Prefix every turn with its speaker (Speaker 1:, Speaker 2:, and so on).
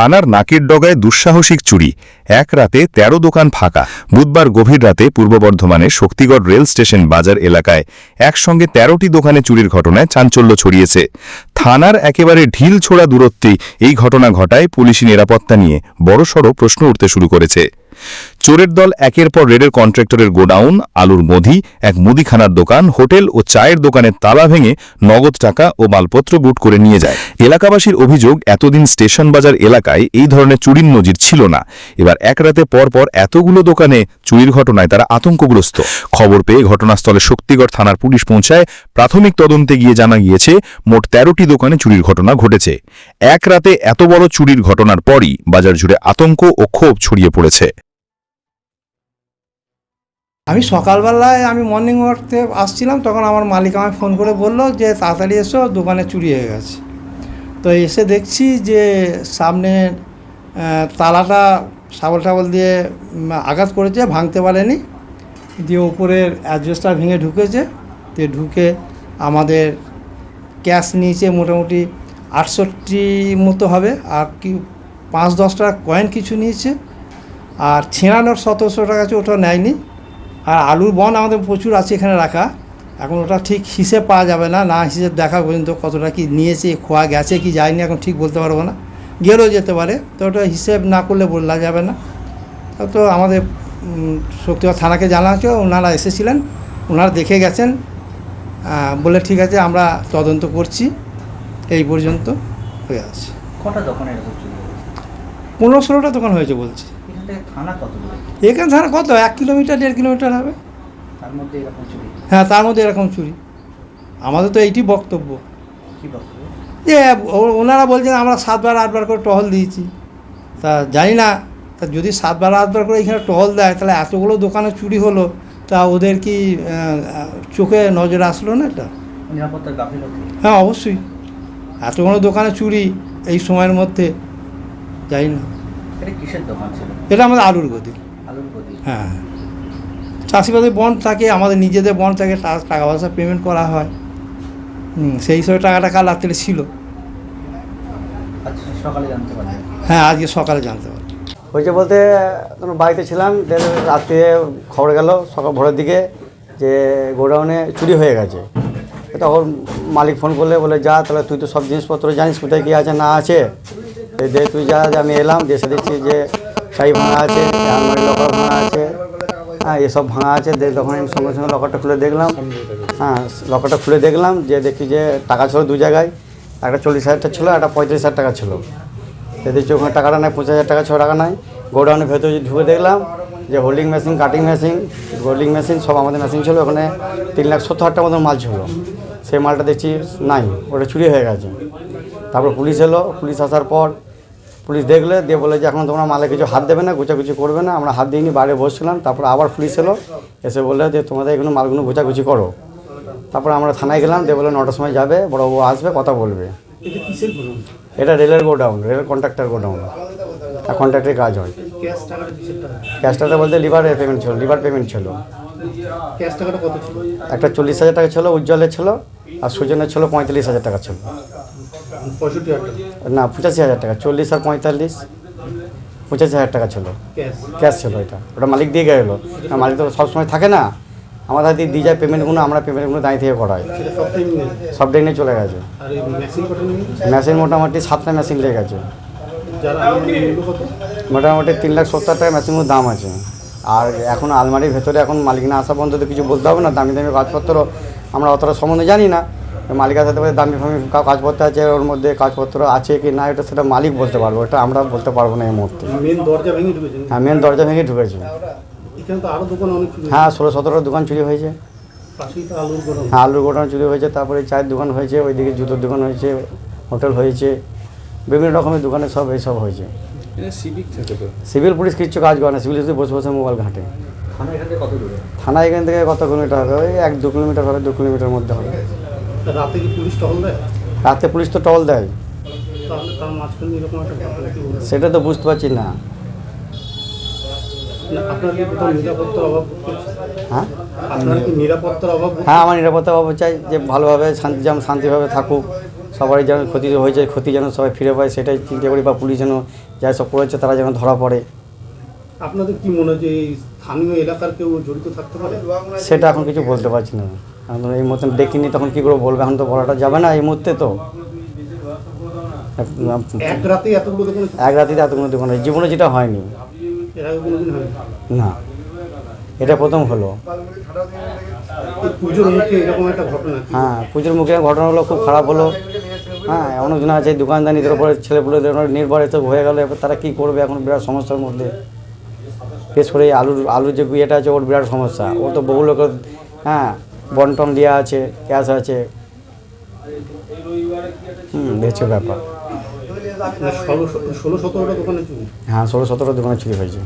Speaker 1: থানার নাকের ডগায় দুঃসাহসিক চুরি। এক রাতে ১৩ দোকান ফাঁকা। বুধবার গভীর রাতে পূর্ব বর্ধমানের শক্তিগড় রেল স্টেশন বাজার এলাকায় একসঙ্গে ১৩টি দোকানে চুরির ঘটনায় চাঞ্চল্য ছড়িয়েছে। থানার একেবারে ঢিল ছোড়া দূরত্বেই এই ঘটনা ঘটায় পুলিশি নিরাপত্তা নিয়ে বড়সড় প্রশ্ন উঠতে শুরু করেছে। চোরের দল একের পর রেডের কন্ট্রাক্টরের গোডাউন, আলুর মধি এক মুদিখানার দোকান, হোটেল ও চায়ের দোকানের তালা ভেঙে নগদ টাকা ও মালপত্র বুট করে নিয়ে যায়। এলাকাবাসীর অভিযোগ, এতদিন স্টেশন বাজার এলাকায় এই ধরনের চুরির নজির ছিল না। এবার এক রাতে পর পর এতগুলো দোকানে চুরির ঘটনায় তারা আতঙ্কগ্রস্ত। খবর পেয়ে ঘটনাস্থলে শক্তিগড় থানার পুলিশ পৌঁছায়। প্রাথমিক তদন্তে গিয়ে জানা গিয়েছে, মোট তেরোটি দোকানে চুরির ঘটনা ঘটেছে। এক রাতে এত বড় চুরির ঘটনার পরই বাজার জুড়ে আতঙ্ক ও ক্ষোভ ছড়িয়ে পড়েছে।
Speaker 2: আমি সকালবেলায় আমি মর্নিং ওয়ার্কতে আসছিলাম, তখন আমার মালিক আমায় ফোন করে বলল যে, তাড়াতাড়ি এসো, দোকানে চুরি হয়ে গেছে। তো এসে দেখছি যে, সামনে তালাটা সাবল টাবল দিয়ে আঘাত করেছে, ভাঙতে পারেনি। দিয়ে উপরের অ্যাডজাস্টার ভেঙে ঢুকেছে। দিয়ে ঢুকে আমাদের ক্যাশ নিয়েছে মোটামুটি আটষট্টি মতো হবে, আর কি, পাঁচ দশ টাকা কয়েন কিছু নিয়েছে। আর ছেঁড়ানোর সতেরোশো টাকা ওটা নেয়নি। আর আলুর বন আমাদের প্রচুর আছে এখানে রাখা। এখন ওটা ঠিক হিসেব পাওয়া যাবে না না হিসেব দেখা পর্যন্ত কতটা কি নিয়েছে খোয়া গেছে কি যায়নি এখন ঠিক বলতে পারব না। গেলেও যেতে পারে তো ওটা হিসেব না করলে বলা যাবে না। তো আমাদের শক্তিগড় থানাকে জানা আছে ওনারা এসেছিলেন ওনারা দেখে গেছেন বলে ঠিক আছে আমরা তদন্ত করছি এই পর্যন্ত হয়ে আছে।
Speaker 3: কটা দোকানে এরকম চুরি হয়েছে?
Speaker 2: পনেরো ষোলোটা দোকান হয়েছে বলছি।
Speaker 3: থানা কত
Speaker 2: এখানে থানা কত? এক কিলোমিটার দেড় কিলোমিটার হবে।
Speaker 3: তার মধ্যে এরকম চুরি?
Speaker 2: হ্যাঁ তার মধ্যে এরকম চুরি। আমাদের তো এইটি বক্তব্য।
Speaker 3: কি বক্তব্য?
Speaker 2: যে ওনারা বলছেন আমরা সাতবার আটবার করে টহল দিয়েছি। তা জানি না তা যদি সাতবার আটবার করে এখানে টহল দেয় তাহলে এতগুলো দোকানে চুরি হলো তা ওদের কি চোখে নজরে আসলো না এটা? হ্যাঁ অবশ্যই। এতগুলো দোকানে চুরি এই সময়ের মধ্যে জানি না।
Speaker 3: এটা কিসের দোকান ছিল?
Speaker 2: এটা আমাদের আলুর
Speaker 3: গদি।
Speaker 2: হ্যাঁ। চাষিবাদের বন্ড থাকে আমাদের নিজেদের বন্ড থাকে টাকা পয়সা পেমেন্ট করা হয়। হুম, সেই হিসাবে টাকাটা কাল রাত্রে ছিল।
Speaker 3: আচ্ছা সকালে জানতে পারলেন
Speaker 2: হ্যাঁ আজকে সকালে জানতে পারি
Speaker 4: হয়েছে বলতে তখন বাড়িতে ছিলাম দেন রাত্রে খবর গেল সকাল ভোরের দিকে যে গোডাউনে চুরি হয়ে গেছে। তখন মালিক ফোন করলে বলে যা তাহলে তুই তো সব জিনিসপত্র জানিস কোথায় কী আছে না আছে? এই তুই যা আমি এলাম, দেশে দেখছি যে শাড়ি ভাঙা আছে লকার ভাঙা আছে হ্যাঁ এসব ভাঙা আছে তখন আমি সঙ্গে সঙ্গে লকারটা খুলে দেখলাম। হ্যাঁ লকারটা খুলে দেখলাম, যে দেখি যে টাকা ছিল দু জায়গায়, একটা চল্লিশ হাজার ছিল, একটা পঁয়ত্রিশ হাজার টাকা ছিল। দেখছি ওখানে টাকাটা নাই, পঁচিশ হাজার টাকা, ছ টাকা নাই। গোডাউনের ভেতরে ঢুকে দেখলাম, যে holding machine cutting machine holding machine সব আমাদের মেশিন ছিল, ওখানে তিন লাখ সত্তর হাজার মতন মাল ছিল। সেই মালটা দেখছি নাই, ওটা চুরি হয়ে গেছে। তারপর পুলিশ এলো, পুলিশ আসার পর পুলিশ দেখলে দিয়ে বলে যে এখন তোমরা মালে কিছু হাত দেবে না গুচাগুচি করবে না। আমরা হাত দিইনি বাইরে বসছিলাম তারপর আবার পুলিশ এলো এসে বললে যে তোমাদের এগুলো মালগুলো গুচাগুচি করো। তারপর আমরা থানায় গেলাম দিয়ে বলে নটার সময় যাবে বড়বাবু আসবে কথা বলবে। এটা রেলের গোডাউন রেল কন্ট্রাক্টর গোডাউন। আর কন্ট্রাক্টের কাজ হয়। ক্যাশ টাকা? বলতে লিভারের পেমেন্ট ছিল লিভার পেমেন্ট ছিল? একটা চল্লিশ হাজার টাকা ছিল উজ্জ্বলের ছিল আর সুজনের ছিল পঁয়তাল্লিশ হাজার টাকা ছিল। না পঁচাশি হাজার টাকা চল্লিশ আর পঁয়তাল্লিশ পঁচাশি হাজার টাকা ছিল। ক্যাশ ছিল এটা। ওটা মালিক দিয়ে গেলো। মালিক তো সবসময় থাকে না। আমাদের হাতে দিয়ে যায় পেমেন্টগুলো আমরা পেমেন্টগুলো দাঁড়িয়ে থেকে করাই। সব নিয়ে চলে গেছে। মেশিন মোটামুটি সাতটা মেশিন লেগে গেছে। মোটামুটি তিন লাখ সত্তর টাকা মেশিনের দাম আছে। আর এখন আলমারির ভেতরে এখন মালিক না আসা পর্যন্ত কিছু বলতে হবে না। দামি দামি কাজপত্র আমরা অতটা সম্বন্ধে জানি না। মালিকের সাথে বলে দামি ফামি কা- কাজপত্র আছে ওর মধ্যে কাজপত্র আছে কি না এটা সেটা মালিক বলতে পারব এটা আমরা বলতে পারব না এই মুহূর্তে। হ্যাঁ মেন দরজা ভেঙে ঢুকেছে
Speaker 5: চুরি
Speaker 4: হ্যাঁ ষোলো সতেরো দোকান চুরি হয়েছে। হ্যাঁ আলুর গোডাউন চুরি হয়েছে তারপরে চায়ের দোকান হয়েছে ওইদিকে জুতোর দোকান হয়েছে হোটেল হয়েছে বিভিন্ন রকমের দোকানে সব এইসব হয়েছে। সিভিল পুলিশ কিচ্ছু কাজ করে না সিভিল পুলিশ বসে বসে মোবাইল ঘাঁটে।
Speaker 3: থানা এখান থেকে কত দূরে?
Speaker 4: থানা এখান থেকে কত কিলোমিটার হবে? ওই এক দু কিলোমিটার হবে দু কিলোমিটার মধ্যে হবে।
Speaker 5: রাতে কি পুলিশ টহল দেয়?
Speaker 4: রাতে পুলিশ তো টল দেয়? সেটা তো বুঝতে পারছি না? হ্যাঁ?
Speaker 5: আপনার কি নিরাপত্তার অভাব
Speaker 4: হ্যাঁ আমার চাই যে ভালোভাবে শান্তি যেমন শান্তিভাবে থাকুক সবারই যেন ক্ষতি হয়েছে ক্ষতি যেন সবাই ফিরে পায় সেটাই চিন্তা করি বা পুলিশ যেন যা সব করেছে তারা যেন ধরা পড়ে।
Speaker 5: আপনাদের কি মনে হয় যে স্থানীয় এলাকার কেউ জড়িত থাকতে পারে?
Speaker 4: সেটা এখন কিছু বলতে পারছি না। এখন এই মতন দেখিনি তখন কী করে বলব? এখন তো বলাটা যাবে না এই মুহূর্তে তো।
Speaker 5: এক রাতে এতগুলো দোকানে
Speaker 4: এক রাতিতে এত কোনো দোকান। জীবনে যেটা হয়নি। না। এটা প্রথম হলো।
Speaker 5: হ্যাঁ পুজোর মুখে একটা ঘটনা
Speaker 4: ঘটনাগুলো খুব খারাপ হলো। হ্যাঁ অনেকজন আছে দোকানদানিদের উপরে ছেলেপুলেদের নির্ভর এসব হয়ে গেলো। এবার তারা কী করবে এখন বিরাট সমস্যার মধ্যে? বিশেষ করে আলুর আলুর যে ইয়েটা আছে ওর বিরাট সমস্যা। ও তো বহু লোকের হ্যাঁ বন্টন দেওয়া আছে ক্যাশ আছে। হুম দেখছি ব্যাপার।
Speaker 5: মানে ষোলো ষোলো সতেরোটা দোকানে চুরি?
Speaker 4: হ্যাঁ ষোলো সতেরো দোকানে চুরি হয়েছে।